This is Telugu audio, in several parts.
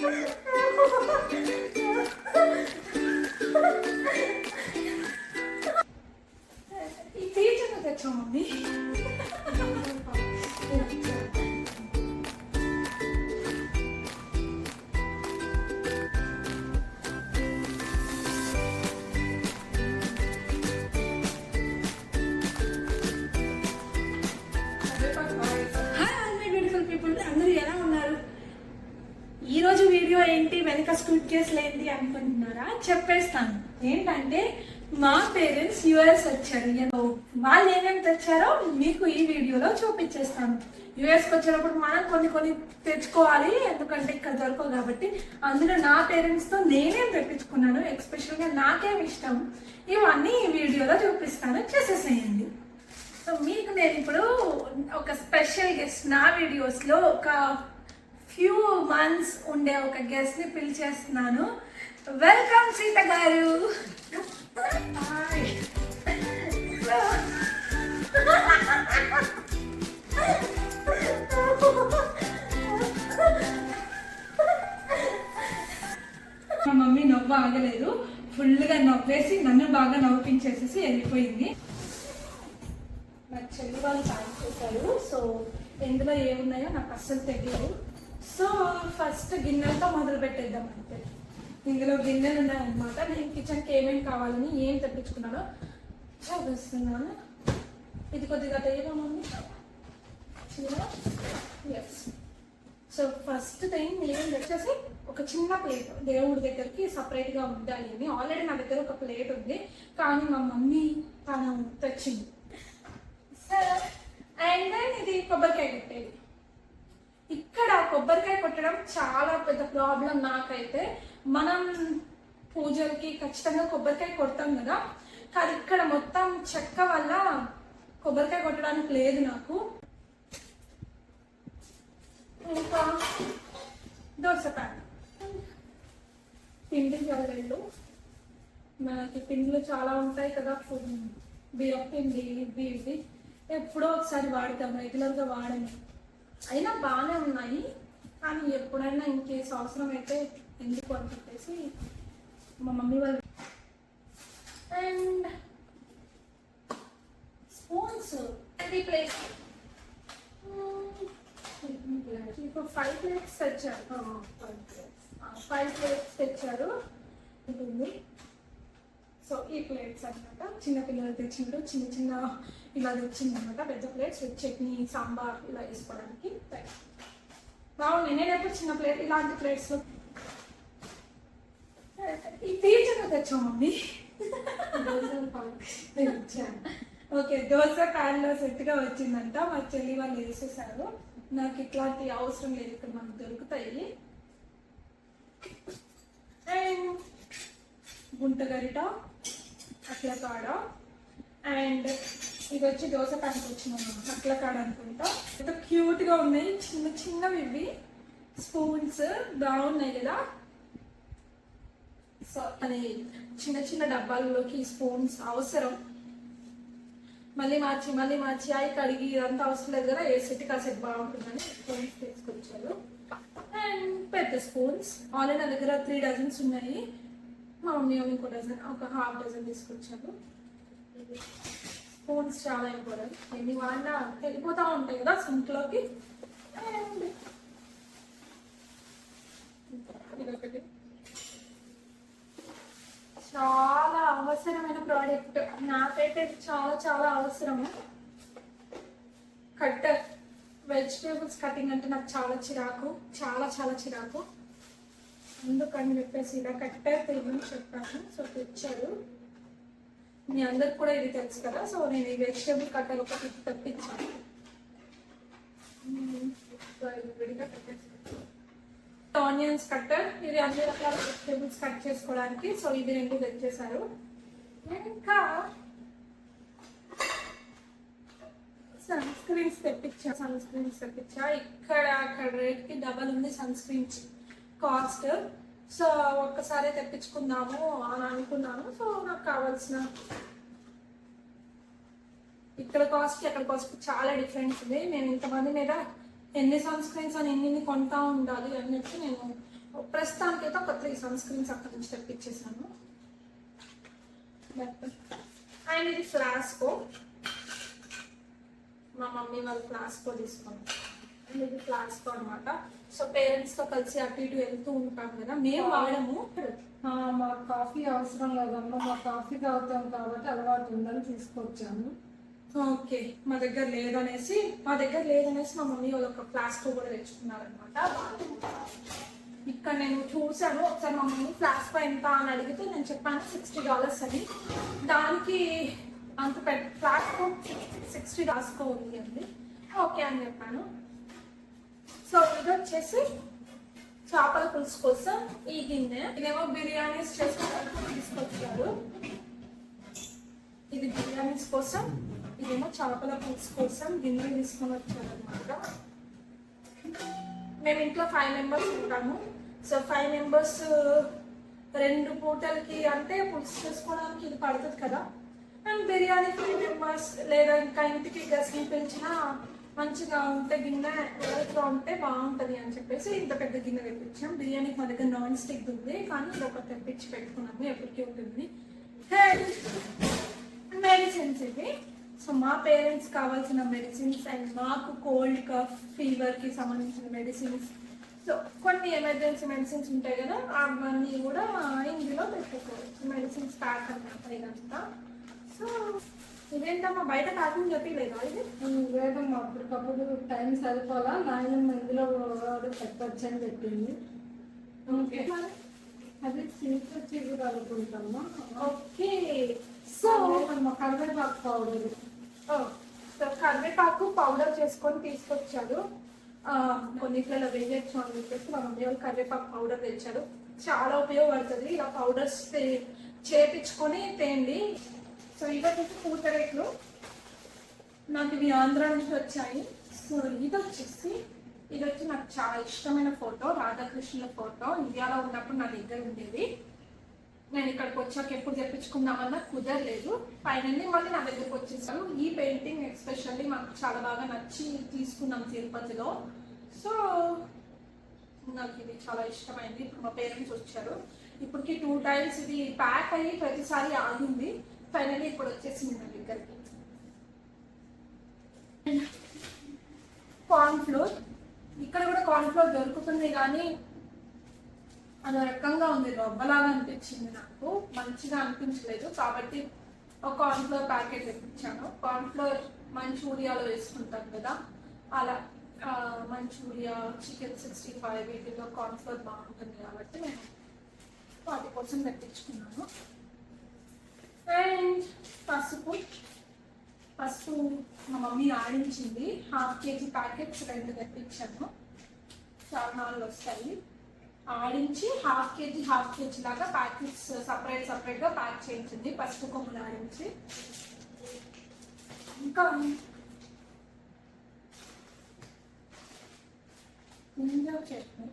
Yeah. చూపించేస్తాను. యుఎస్కి వచ్చినప్పుడు మనం కొన్ని కొన్ని తెచ్చుకోవాలి ఎందుకంటే ఇక్కడ దొరకవు కాబట్టి. అందులో నా పేరెంట్స్తో నేనేం తెప్పించుకున్నాను ఎక్స్పెషల్గా నాకేం ఇష్టం ఇవన్నీ ఈ వీడియోలో చూపిస్తాను. చేసేసేయండి. సో మీకు నేను ఇప్పుడు ఒక స్పెషల్ గెస్ట్ నా వీడియోస్లో ఒక ఫ్యూ మంత్స్ ఉండే ఒక గెస్ట్ని పిలిచేస్తున్నాను. వెల్కమ్ సీత గారు. Hi. మా మమ్మీ నవ్వు ఆగలేదు. ఫుల్గా నవ్వేసి నన్ను బాగా నవ్వించేసేసి వెళ్ళిపోయింది. నా చెల్లి వాళ్ళు ప్యాక్ చేశారు. సో ఎందులో ఏమున్నాయో నాకు అస్సలు తెలియదు సో ఫస్ట్ గిన్నెలతో మొదలు పెట్టేద్దాం అంతే. ఇందులో గిన్నెలు ఉన్నాయన్నమాట. నేను కిచెన్కి ఏమేమి కావాలని ఏం తెప్పించుకున్నానో చూపిస్తున్నాను. ఇది కొద్దిగా తెలియదు mummy? Yes so first thing నేను వచ్చేసి ఒక చిన్న ప్లేట్ దేవుడి దగ్గరికి సపరేట్గా ఉండాలి అని. ఆల్రెడీ నా దగ్గర ఒక ప్లేట్ ఉంది. కానీ మా మమ్మీ తను తెచ్చింది. సరే అండ్ దెన్ ఇది కొబ్బరికాయ కొట్టేది. ఇక్కడ కొబ్బరికాయ కొట్టడం చాలా పెద్ద ప్రాబ్లం నాకైతే. మనం పూజలకి ఖచ్చితంగా కొబ్బరికాయ కొడతాం కదా. కానీ ఇక్కడ మొత్తం చెక్క వల్ల కొబ్బరికాయ కొట్టడానికి లేదు నాకు. ఇంకా దోశ పిండి జల్లెళ్ళు మనకి పిండిలు చాలా ఉంటాయి కదా బియ్యం పిండి ఇవి ఇవి. ఎప్పుడో ఒకసారి వాడతాం రెగ్యులర్గా వాడము. అయినా బాగానే ఉన్నాయి. కానీ ఎప్పుడైనా ఇంకేస్ అవసరం అయితే ఎందుకు అని చెప్పేసి మా మమ్మీ వాళ్ళు అండ్ స్పూన్స్. అది ప్లేస్ ఇప్పుడు ఫైవ్ ప్లేట్స్ తెచ్చారు. ఫైవ్ ప్లేట్స్ తెచ్చారు. ఉంటుంది. సో ఈ ప్లేట్స్ అనమాట చిన్న పిల్లలు తెచ్చినట్టు చిన్న చిన్న ఇలా తెచ్చింది అనమాట పెద్ద ప్లేట్స్ విత్ చట్నీ సాంబార్ ఇలా వేసుకోవడానికి బాగుంది నేను ఎప్పుడు చిన్న ప్లేట్ ఇలాంటి ప్లేట్స్లో ఈ టీచర్ తెచ్చాం మమ్మీ? ఓకే దోశ ప్యాన్లో సెట్గా వచ్చిందంట. మా చెల్లి వాళ్ళు వేసేసారు. నాకు ఇట్లాంటి అవసరం లేదు. ఇక్కడ మనకు దొరుకుతాయి. అండ్ గుంట గరిట అట్ల కాడ అండ్ ఇది వచ్చి దోశ ప్యాన్కి వచ్చినాను అట్ల కాడ అనుకుంటా. ఎంత క్యూట్గా ఉన్నాయి. చిన్న చిన్నవి ఇవి. స్పూన్స్ బాగున్నాయి కదా. సో అని చిన్న చిన్న డబ్బాల్లోకి స్పూన్స్ అవసరం. మళ్ళీ మార్చి మళ్ళీ మార్చి అవి కడిగి ఇదంతా అవసరం లేదు కదా ఏ సెట్ ఆ సెట్ బాగుంటుందని స్పూన్స్ తీసుకొచ్చారు. అండ్ పెద్ద స్పూన్స్. ఆల్రెడీ నా దగ్గర త్రీ డజన్స్ ఉన్నాయి. మా మమ్మీ ఇంకో డజన్ ఒక హాఫ్ డజన్ తీసుకొచ్చారు. స్పూన్స్ చాలా ఇంపార్టెంట్ ఎన్ని వాడినా వెళ్ళిపోతూ ఉంటాయి కదా సింక్లోకి అండ్ ఇదొకటి. చాలా అవసరమైన ప్రోడక్ట్ నాకైతే ఇది చాలా చాలా అవసరము. కట్టర్ వెజిటేబుల్స్ కటింగ్ అంటే నాకు చాలా చిరాకు చాలా చాలా చిరాకు. అందుకని చెప్పేసి ఇలా కట్టర్ తెమ్మని చెప్పాను. సో తెచ్చారు. మీ అందరికి కూడా ఇది తెలుసు కదా. సో నేను ఈ వెజిటేబుల్ కట్టర్ ఒకటి తెప్పించాను. విడిగా పెట్టేసి ఆనియన్స్ కట్టర్. ఇది అన్ని రకాల వెజిటేబుల్స్ కట్ చేసుకోవడానికి. సో ఇది రెండు తెచ్చేసారు ఇంకా సన్ స్క్రీన్స్ తెప్పించా సన్ స్క్రీన్స్ తెప్పించా. ఇక్కడ అక్కడ రేట్కి డబల్ ఉంది సన్ స్క్రీన్స్ కాస్ట్ సో ఒక్కసారి తెప్పించుకుందాము అని అనుకున్నాను. సో నాకు కావాల్సిన ఇక్కడ కాస్ట్ అక్కడ కాస్ట్ చాలా డిఫరెన్స్ ఉంది. నేను ఇంతమంది మీద ఎన్ని సన్ స్క్రీన్స్ అని ఎన్ని కొంటా ఉండాలి అని చెప్పి నేను ప్రస్తుతానికైతే ఒక త్రీ సన్ స్క్రీన్స్ అక్కడి నుంచి తెప్పించేసాను అండ్ ఇది ఫ్లాస్కో మా మమ్మీ వాళ్ళు ఫ్లాస్కో తీసుకున్నాం అండ్ ఇది ఫ్లాస్కో అనమాట సో పేరెంట్స్తో కలిసి అటు ఇటు వెళ్తూ ఉంటాం కదా మేము వాడము. మాకు కాఫీ అవసరం లేదమ్మా. మా కాఫీ తాగుతాం కాబట్టి అలవాటు ఉందని తీసుకొచ్చాను. ఓకే మా దగ్గర లేదనేసి మా దగ్గర లేదనేసి మా మమ్మీ వాళ్ళు ఒక ఫ్లాస్కో కూడా తెచ్చుకున్నారనమాట ఇక్కడ నేను చూశాను ఒకసారి మా మమ్మీ ఫ్లాస్క్ ఎంత అని అడిగితే నేను చెప్పాను సిక్స్టీ డాలర్స్ అని. దానికి అంత పెద్ద ఫ్లాస్క్ సిక్స్టీ డాలర్స్కో ఉంది అండి. ఓకే అని చెప్పాను. సో ఇది వచ్చేసి చేపల పులుసు కోసం ఈ గిన్నె. ఇదేమో బిర్యానీస్ చేసుకోవడానికి తీసుకొచ్చారు. ఇది బిర్యానీస్ కోసం ఇదేమో చేపల పులుసు కోసం గిన్నె తీసుకొని వచ్చారనమాట మేము ఇంట్లో ఫైవ్ మెంబర్స్ ఉంటాము. సో ఫైవ్ మెంబర్స్ రెండు పూటలకి అంటే పులుసు చేసుకోవడానికి ఇది పడుతుంది కదా. అండ్ బిర్యానీ ఫైవ్ మెంబర్స్ లేదా ఇంకా ఇంటికి గెస్ట్ని పిలిచినా మంచిగా ఉంటే గిన్నె ఎవరితో ఉంటే బాగుంటుంది అని చెప్పేసి ఇంత పెద్ద గిన్నె తెప్పించాం. బిర్యానీకి మా దగ్గర నాన్ స్టిక్ ఉంది కానీ ఇది ఒకటి తెప్పించి పెట్టుకున్నాము. ఎప్పటికీ ఉంటుంది. మెడిసిన్స్ ఇవి సో మా పేరెంట్స్ కావాల్సిన మెడిసిన్స్ అండ్ మాకు కోల్డ్ కఫ్ ఫీవర్కి సంబంధించిన మెడిసిన్స్ సో కొన్ని ఎమర్జెన్సీ మెడిసిన్స్ ఉంటాయి కదా అవన్నీ కూడా ఇందులో పెట్టుకోవచ్చు. మెడిసిన్స్ ప్యాక్ అనమాట ఇదంతా. సో ఇదేంటమ్మా బయట ప్యాకింగ్ చెప్పలేదా ఇది? లేదమ్మా అప్పటికప్పుడు టైం సరిపోలా. నాయనమ్మ ఇందులో పెట్టచ్చు అని చెప్పింది. ఓకే. అది సీట్లు చిగురు అనుకుంటామా ఓకే. సో కరివేపాకు పౌడర్ సో కరివేపాకు పౌడర్ చేసుకొని తీసుకొచ్చాడు. కొన్నిట్లలో వేయచ్చు అని చెప్పేసి మా మమ్మీ వాళ్ళు కరివేపాకు పౌడర్ తెచ్చారు. చాలా ఉపయోగపడుతుంది. ఇలా పౌడర్స్ చేపించుకొని తేండి. సో ఇవన్నీ వచ్చేసి పూతరేట్లు నాకు ఇవి ఆంధ్ర నుంచి వచ్చాయి. సో ఇది వచ్చేసి ఇది వచ్చి నాకు చాలా ఇష్టమైన ఫోటో రాధాకృష్ణుల ఫోటో. ఇండియాలో ఉన్నప్పుడు నా దగ్గర ఉండేది. నేను ఇక్కడికి వచ్చాక ఎప్పుడు తెప్పించుకుందామన్నా కుదరలేదు. ఫైనల్లీ మళ్ళీ నా దగ్గరకు వచ్చేసాను ఈ పెయింటింగ్ ఎస్పెషల్లీ మాకు చాలా బాగా నచ్చి తీసుకున్నాం తిరుపతిలో. సో నాకు ఇది చాలా ఇష్టమైంది. ఇప్పుడు మా పేరెంట్స్ వచ్చారు. ఇప్పటికి టూ టైమ్స్ ఇది ప్యాక్ అయ్యి ప్రతిసారి ఆగింది. ఫైనల్లీ ఇప్పుడు వచ్చేసింది నా దగ్గరికి. కార్న్ ఫ్లోర్ ఇక్కడ కూడా కార్న్ ఫ్లోర్ దొరుకుతుంది కానీ అదో రకంగా ఉంది. రొబ్బలాగా అనిపించింది నాకు. మంచిగా అనిపించలేదు. కాబట్టి ఒక కార్న్ ఫ్లోర్ ప్యాకెట్ తెప్పించాను. కార్న్ ఫ్లోర్ మంచూరియాలో వేసుకుంటాం కదా. అలా మంచూరియా చికెన్ సిక్స్టీ ఫైవ్ వీటిలో కార్న్ఫ్లవర్ బాగుంటుంది కాబట్టి నేను వాటి కోసం తెప్పించుకున్నాను. అండ్ పసుపు. పసుపు మా మమ్మీ ఆడించింది. హాఫ్ కేజీ ప్యాకెట్స్ రెండు తెప్పించాను. చాలా నాలుగు వస్తాయి. ఆడించి హాఫ్ కేజీ హాఫ్ కేజీ లాగా ప్యాకెట్స్ సపరేట్ సపరేట్గా ప్యాక్ చేయించింది. పసుపు కొమ్ములు ఆడించి. ఇంకా ఇంజో చట్నీ.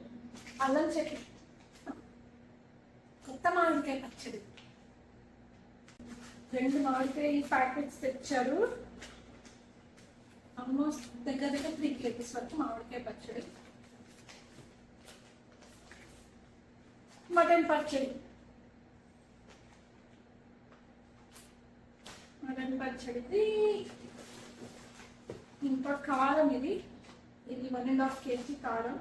అల్లం చట్నీ. కొత్త మామిడికాయ పచ్చడి. రెండు మామిడికాయ ప్యాకెట్స్ తెచ్చారు. ఆల్మోస్ట్ దగ్గర దగ్గర త్రీ కేజీస్ వరకు మామిడికాయ పచ్చడి. మటన్ పచ్చడి. మటన్ పచ్చడిది ఇంకా కారం ఇది. ఇది వన్ అండ్ హాఫ్ కేజీ కారం.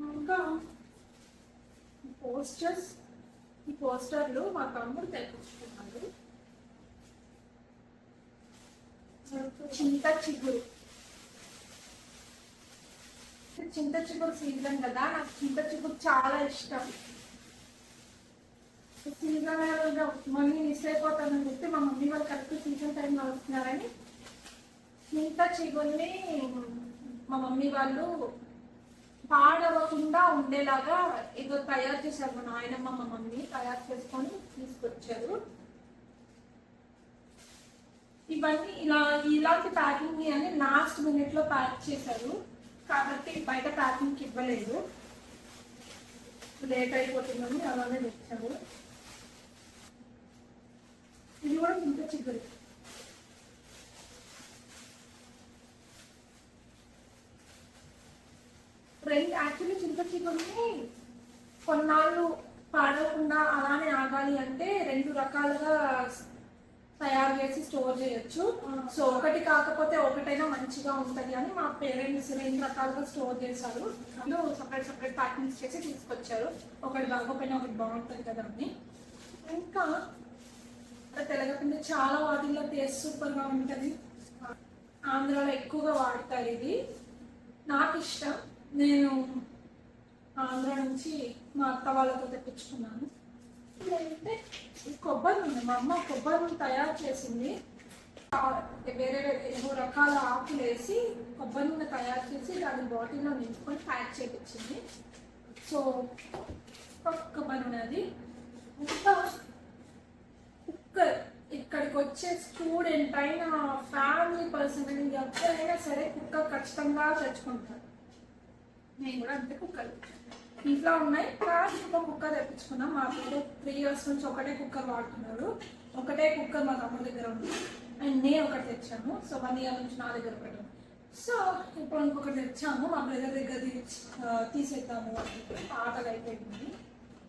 ఇంకా పోస్టర్స్ ఈ పోస్టర్లు మా తమ్ముడు తెప్పించుకున్నాడు. చింత చిగురు. చింత చిగురు సీజన్ కదా నాకు చింత చిగురు చాలా ఇష్టం. సీజన్ మమ్మీ మిస్ అయిపోతానని చెప్పి మా మమ్మీ వాళ్ళు కరెక్ట్ సీజన్ టైంలో వస్తున్నారని చింత చిగురిని మా మమ్మీ వాళ్ళు పాడవకుండా ఉండేలాగా ఏదో తయారు చేశారు మా నాయనమ్మ మా మమ్మీ తయారు చేసుకొని తీసుకొచ్చారు. ఇవన్నీ ఇలా ఇలాంటి ప్యాకింగ్ అని లాస్ట్ మినిట్లో ప్యాక్ చేశారు. కాబట్టి బయట ప్యాకింగ్కి ఇవ్వలేదు. లేట్ అయిపోతుందని అలానే తెచ్చాము ఇది కూడా ఇంత చిగురు రెండు యాక్చువల్లీ చింత చిగురుని కొన్నాళ్ళు పాడకుండా అలానే ఆగాలి అంటే రెండు రకాలుగా తయారు చేసి స్టోర్ చేయొచ్చు. సో ఒకటి కాకపోతే ఒకటైనా మంచిగా ఉంటది అని మా పేరెంట్స్ రెండు రకాలుగా స్టోర్ చేశారు. అందులో సపరేట్ సపరేట్ ప్యాకింగ్స్ చేసి తీసుకొచ్చారు. ఒకటి బాగోపోయినా ఒకటి బాగుంటుంది కదా అని. ఇంకా తెలగపిండి చాలా వాటిల్లో టేస్ట్ సూపర్గా ఉంటది. ఆంధ్రాలో ఎక్కువగా వాడతారు ఇది. నాకు ఇష్టం. నేను ఆంధ్ర నుంచి మా అత్త వాళ్ళతో తెప్పించుకున్నాను. ఏంటంటే ఈ కొబ్బరి నూనె మా అమ్మ కొబ్బరి నూనె తయారు చేసింది. ఆ, వేరే వేరే ఏవో రకాల ఆకులు వేసి కొబ్బరి నూనె తయారు చేసి దాని బాటిల్లో నింపుకొని ప్యాక్ చేయించింది సో కొబ్బరి నూనె అది. ఇంకా కుక్కర్. ఇక్కడికి వచ్చే స్టూడెంట్ అయినా ఫ్యామిలీ పర్సన్ అయినా ఎవరైనా సరే కుక్కర్ ఖచ్చితంగా తెచ్చుకుంటారు. నేను కూడా అంతే కుక్కర్ ఇట్లా ఉన్నాయి. కానీ ఒక కుక్కర్ తెప్పించుకున్నాం. మా పిల్లలు త్రీ ఇయర్స్ నుంచి ఒకటే కుక్కర్ వాడుతున్నారు. ఒకటే కుక్కర్ మా తమ్ముడి దగ్గర ఉంది. అండ్ నేను ఒకటి తెచ్చాను. సో వన్ ఇయర్ నుంచి నా దగ్గర ఒకటి సో ఇప్పుడు ఇంకొకటి తెచ్చాము. మా బ్రదర్ దగ్గర తీసేద్దాము అని ఆటలు అయిపోయింది.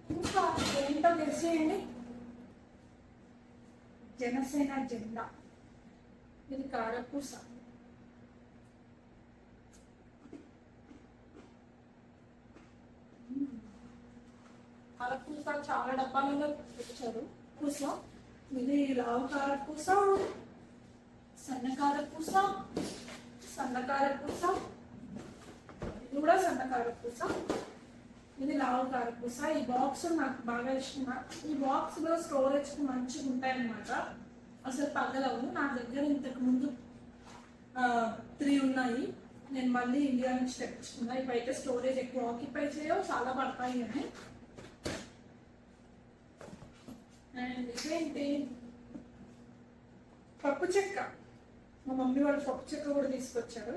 ఇంకా ఏంటో తెలిసేయండి. జనసేన జెండా. ఇది కారపూస. కారపూస చాలా డబ్బాలలో పెట్టారు. పూస ఇది లావు కారపూస సన్న కారపూస సన్న కారపూస ఇది కూడా సన్న కారపూస ఇది లావు కారపూస. ఈ బాక్స్ నాకు బాగా ఇష్టం. ఈ బాక్స్లో స్టోరేజ్ మంచిగా ఉంటాయన్నమాట. అసలు పగలవు నా దగ్గర ఇంతకు ముందు త్రీ ఉన్నాయి. నేను మళ్ళీ ఇండియా నుంచి తెప్పించుకున్నా. ఇవైతే స్టోరేజ్ ఎక్కువ ఆక్యుపై చేయవు చాలా పడతాయి అని. అండ్ ఇదేంటి? పప్పు చెక్క. మా మమ్మీ వాళ్ళు పప్పు చెక్క కూడా తీసుకొచ్చారు.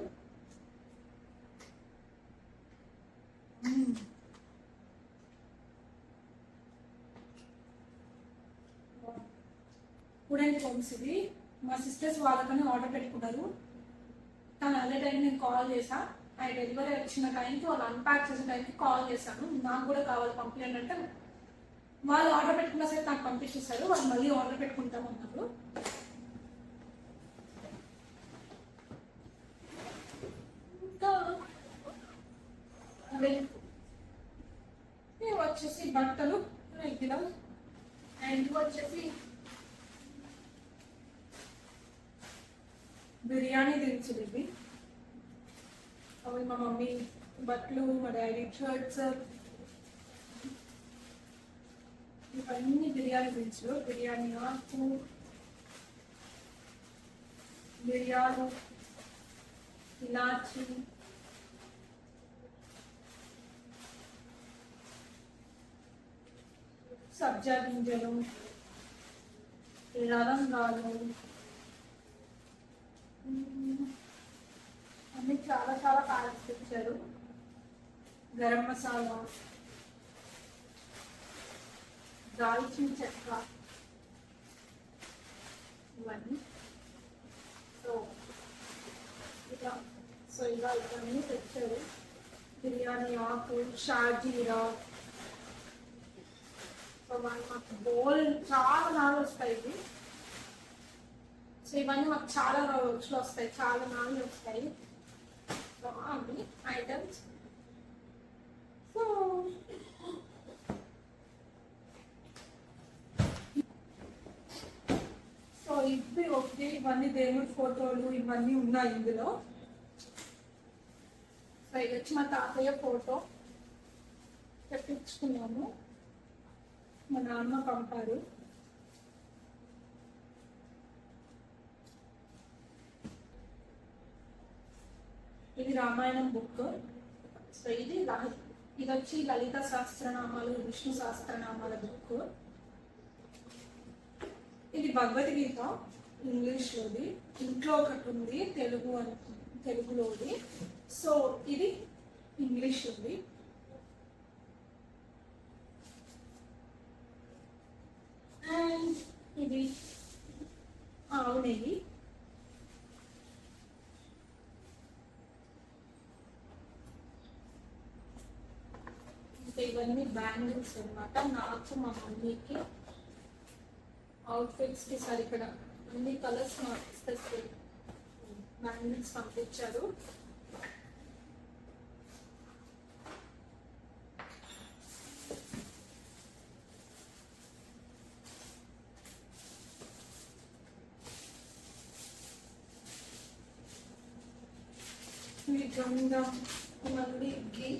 కూడా వుడెన్ ఫోన్స్ ఇవి మా సిస్టర్స్ వాళ్ళకని ఆర్డర్ పెట్టుకున్నారు. కానీ అదే టైం నేను కాల్ చేసా ఆ డెలివరీ వచ్చిన టైంకి వాళ్ళు అన్ప్యాక్ చేసిన టైంకి కాల్ చేశాను. నాకు కూడా కావాలి పంపించండి అంటే వాళ్ళు ఆర్డర్ పెట్టుకున్న సరే నాకు పంపించేస్తారు వాళ్ళు మళ్ళీ ఆర్డర్ పెట్టుకుంటాం అన్నప్పుడు. ఇంకా అదే. వచ్చేసి బట్టలు రెగ్యులర్ అండ్ వచ్చేసి బిర్యానీ దినుసులు ఇవి. అవి మా మమ్మీ బట్టలు మా డాడీ షర్ట్స్ ఇవన్నీ బిర్యానీ దినుసులు బిర్యానీ ఆకు మిరియాలు ఇలాచి సబ్జా గింజలు లవంగాలు అన్ని చాలా చాలా ప్యాకెట్స్ ఇచ్చారు గరం మసాలా. దాల్చిన చెక్క ఇవన్నీ? సో ఇలా సో ఇలా ఇవన్నీ తెచ్చారు బిర్యానీ ఆకు షాజీరా. సో వాళ్ళు మాకు బోల్ చాలా నాలుగు వస్తాయి ఇవి. సో ఇవన్నీ మాకు చాలా రోజులు వస్తాయి చాలా నాలుగు వస్తాయి. సో అవి ఐటమ్స్ సో సో ఇవి ఒకటి ఇవన్నీ దేవుడి ఫోటోలు ఇవన్నీ ఉన్నాయి ఇందులో. సో ఇది వచ్చి మా తాతయ్య ఫోటో. తెప్పించుకున్నాము. మా నాన్న పంపారు. ఇది రామాయణం బుక్. సో ఇది ఇది వచ్చి లలిత సహస్రనామాలు విష్ణు సహస్రనామాల బుక్. ఇది భగవద్గీత. ఇంగ్లీష్లోది ఇంట్లో ఒకటి ఉంది తెలుగు అని తెలుగులోది. సో ఇది ఇంగ్లీష్లోది. అండ్ ఇది ఆవు ఇవన్నీ బ్యాంగిల్స్ అన్నమాట. నాకు మా మమ్మీకి అవుట్ఫిట్స్కి సరిపడా అన్ని కలర్స్ స్పెసిఫిక్ బ్యాంగిల్స్ పంపించారు. ఇవి మళ్ళీ ఘీ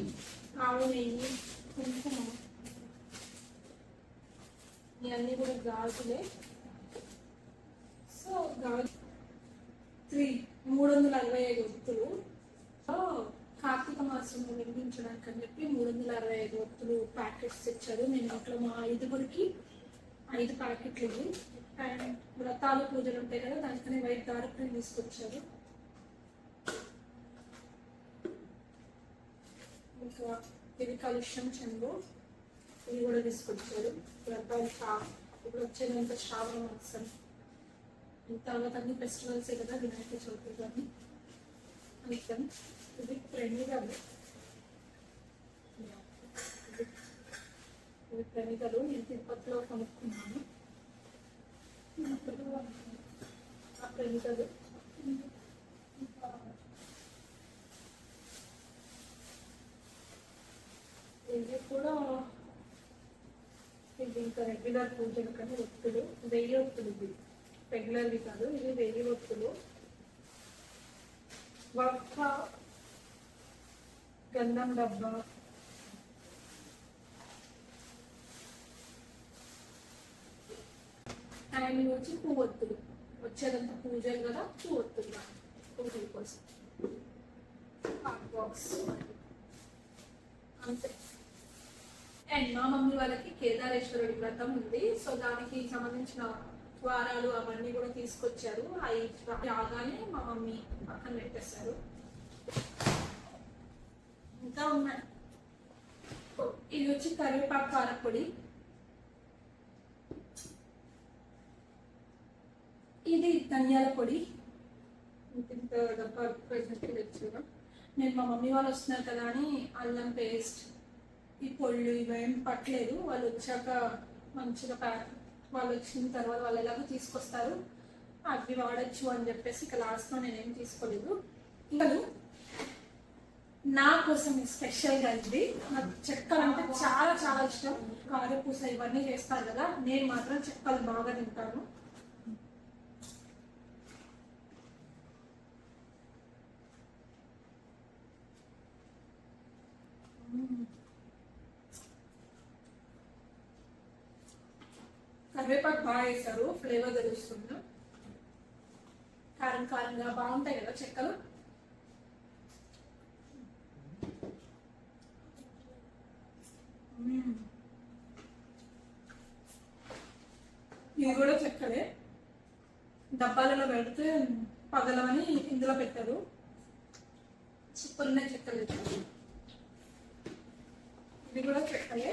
ఆవు నెయ్యి కుంకుమ ఇవన్నీ కూడా గాజులే. త్రీ మూడు వందల అరవై ఐదు ఒత్తులు కార్తీక మాసంలో వెలిగించడానికి అని చెప్పి మూడు వందల అరవై ఐదు ఒత్తులు ప్యాకెట్స్ ఇచ్చారు నేను ఇంట్లో మా ఐదుగురికి ఐదు ప్యాకెట్లు ఇవి. అండ్ వ్రతాలు పూజలు ఉంటాయి కదా దానికని వైట్ దారిపై తీసుకొచ్చారు. ఇంకా ఇది కలుష్యం చెంబు ఇది కూడా తీసుకొచ్చారు. వ్రతాలు ఇప్పుడు వచ్చేదంతా శ్రావణ మాసం. తర్వాత అన్ని ఫెస్టివల్స్ కదా వినాయక చవితి కానీ. అందుకని ఇది ఫ్రెండ్ కాదు ఇది ప్రణికలు నేను తిరుపతిలో కొనుక్కున్నాను. ఆ ప్రణికలు ఇది కూడా ఇది ఇంకా రెగ్యులర్ పూజలు కానీ ఒత్తులు వెయ్యి ఒత్తులు ఇది రెగ్యులర్వి కాదు ఇది వెయ్యి ఒత్తులు ఒక్క గంధం డబ్బా. అండ్ ఇవి వచ్చి పువ్వొత్తులు. వచ్చేదంతా పూజలు కదా పువ్వొత్తులు పూజల కోసం. బాక్స్ అంతే. అండ్ మా మమ్మీ వాళ్ళకి కేదారేశ్వరుడి వ్రతం ఉంది. సో దానికి సంబంధించిన వారాలు అవన్నీ కూడా తీసుకొచ్చారు. అవి రాగానే మా మమ్మీ పక్కన పెట్టేశారు. ఇంకా ఉన్నాయి. ఇది వచ్చి కరివేపాకు కారపొడి. ఇది ధనియాల పొడి. ఇంత డబ్బా ప్రెసెంట్ తెచ్చారు. నేను మా మమ్మీ వాళ్ళు వస్తున్నారు కదా అని అల్లం పేస్ట్ ఈ పొళ్ళు ఇవేం పట్టలేదు. వాళ్ళు వచ్చాక మంచిగా ప్యాక్ వాళ్ళు వచ్చిన తర్వాత వాళ్ళు ఎలాగో తీసుకొస్తారు అవి వాడచ్చు అని చెప్పేసి ఇక లాస్ట్లో నేనేం తీసుకోలేదు. ఇంకా నా కోసం స్పెషల్గా ఇది నాకు చెక్కలు అంటే చాలా చాలా ఇష్టం. కారపూస ఇవన్నీ చేస్తారు కదా నేను మాత్రం చెక్కలు బాగా తింటాను. కరివేపాకు బాగా వేస్తారు ఫ్లేవర్ తెలుస్తుంది. కారం కారంగా బాగుంటాయి కదా చెక్కలు? ఇది ఇవి కూడా చెక్కలే. డబ్బాలలో పెడితే పగలమని ఇందులో పెట్టారు. చిప్పులున్నాయి చెక్కలు. ఇది కూడా చెక్కలే.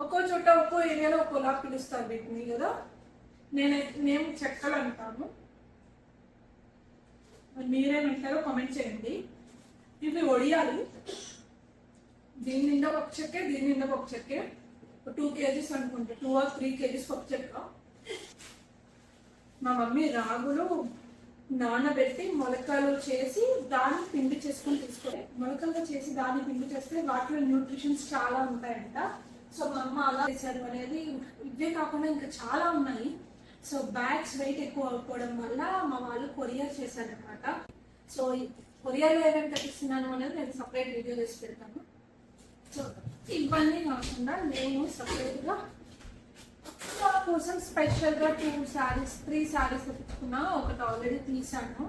ఒక్కో చోట ఒక్కో ఏరియాలో ఒక్కోలా పిలుస్తారు వీటిని కదా? నేనైతే మేము చెక్కలు అంటాము. మీరేమంటారో కామెంట్ చేయండి. ఇవి ఒడియాలి. దీని నిండా ఒక చెక్కే దీని నిండా ఒక చెక్కే. టూ కేజీస్ అనుకుంటా. టూ ఆర్ త్రీ కేజీస్ ఒక చెక్క. మా మమ్మీ రాగులు నానబెట్టి మొలకలు చేసి దాన్ని పిండి చేసుకొని తీసుకోవాలి మొలకలు చేసి దాన్ని పిండి చేస్తే వాటిలో న్యూట్రిషన్స్ చాలా ఉంటాయంట. సో మా అమ్మ అలా చేశారు అనేది ఇవే కాకుండా ఇంకా చాలా ఉన్నాయి. సో బ్యాగ్స్ వెయిట్ ఎక్కువ అయిపోవడం వల్ల మా వాళ్ళు కొరియర్ చేశారనమాట సో కొరియర్లో ఏమేమి కట్టిస్తున్నాను అనేది నేను సపరేట్ వీడియో చేసి పెడతాను. సో ఇవన్నీ కాకుండా నేను సపరేట్గా నా కోసం స్పెషల్గా టూ శారీస్ త్రీ శారీస్ తెప్పించుకున్నా ఒకటి ఆల్రెడీ తీసాను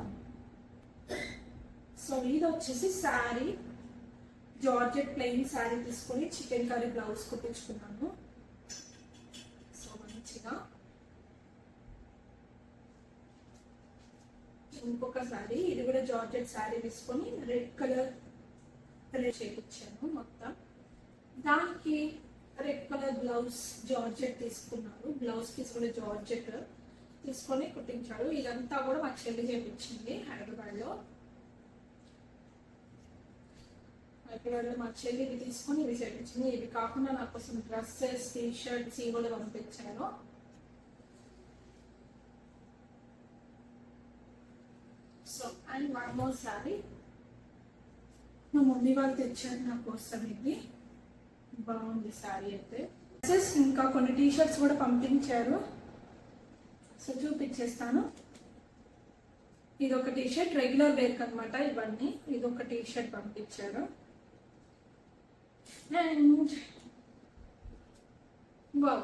సో ఇది వచ్చేసి శారీ జార్జెట్ ప్లెయిన్ శారీ తీసుకొని చికెన్ కర్రీ బ్లౌజ్ కుట్టించుకున్నాను. సో మంచిగా. ఇంకొక శారీ ఇది కూడా జార్జెట్ శారీ తీసుకొని రెడ్ కలర్ రెడ్ చేయించాను మొత్తం. దానికి రెడ్ కలర్ బ్లౌజ్ జార్జెట్ తీసుకున్నాను బ్లౌజ్ తీసుకునే జార్జెట్ తీసుకొని కుట్టించాడు ఇదంతా కూడా మా చెల్లి చేయించింది హైదరాబాద్లో. అయితే వాళ్ళు మా చెల్లి ఇది తీసుకొని ఇవి చేయించింది ఇవి కాకుండా నాకు కోసం డ్రెస్సెస్ టీ షర్ట్స్ ఇవి కూడా పంపించాను. So and one more sari. మా మమ్మీ వాళ్ళు తెచ్చారు నా కోసం ఇది. బాగుంది శారీ అయితే. డ్రెస్సెస్ ఇంకా కొన్ని టీ షర్ట్స్ కూడా పంపించారు. సో చూపించేస్తాను. ఇది ఒక టీ షర్ట్ రెగ్యులర్ వేర్ అనమాట ఇవన్నీ. ఇది ఒక టీ షర్ట్ పంపించారు. అండ్ వావ్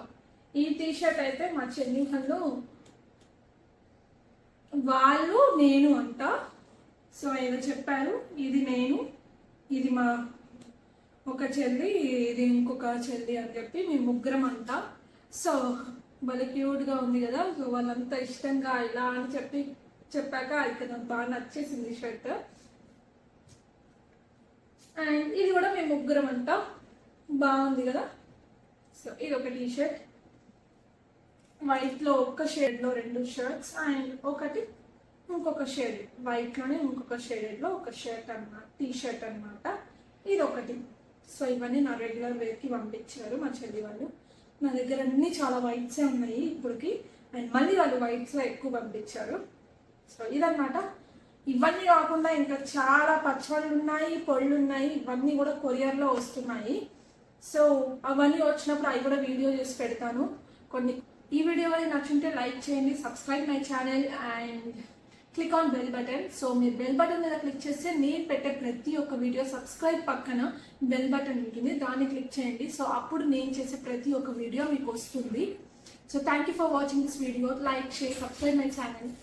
ఈ టీ షర్ట్ అయితే మా చెల్లి వాళ్ళు వాళ్ళు నేను అంట సో ఏదో చెప్పారు. ఇది నేను ఇది మా ఒక చెల్లి ఇది ఇంకొక చెల్లి అని చెప్పి మేము ముగ్గురం అంట సో భలే క్యూట్గా ఉంది కదా. సో వాళ్ళంతా ఇష్టంగా ఇలా అని చెప్పి చెప్పాక అయితే నాకు బాగా నచ్చేసింది షర్ట్ అండ్ ఇది కూడా మేము ముగ్గురం అంట బాగుంది కదా? సో ఇది ఒక టీ షర్ట్ వైట్లో ఒక్క షేడ్లో రెండు షర్ట్స్ అండ్ ఒకటి ఇంకొక షేడ్ వైట్లోనే ఇంకొక షేడెడ్లో ఒక షర్ట్ అన్నమాట టీ షర్ట్ అన్నమాట. ఇది ఒకటి సో ఇవన్నీ నా రెగ్యులర్ వేర్కి పంపించారు మా చెల్లి వాళ్ళు. నా దగ్గర అన్నీ చాలా వైట్సే ఉన్నాయి ఇప్పటికి. అండ్ మళ్ళీ వాళ్ళు వైట్స్లో ఎక్కువ పంపించారు. సో ఇదన్నమాట. ఇవన్నీ కాకుండా ఇంకా చాలా పచ్చళ్ళు ఉన్నాయి పొళ్ళు ఉన్నాయి. ఇవన్నీ కూడా కొరియర్లో వస్తున్నాయి. సో అవన్నీ వచ్చినప్పుడు అవి కూడా వీడియో చేసి పెడతాను. కొన్ని ఈ వీడియో వల్ల నచ్చుంటే లైక్ చేయండి subscribe my channel and click on bell button. So మీరు బెల్ బటన్ మీద క్లిక్ చేస్తే నేను పెట్టే ప్రతి ఒక్క వీడియో సబ్స్క్రైబ్ పక్కన బెల్ బటన్ ఉంటుంది. దాన్ని క్లిక్ చేయండి. సో అప్పుడు నేను చేసే ప్రతి ఒక్క వీడియో మీకు వస్తుంది. So thank you for watching this video like share subscribe my channel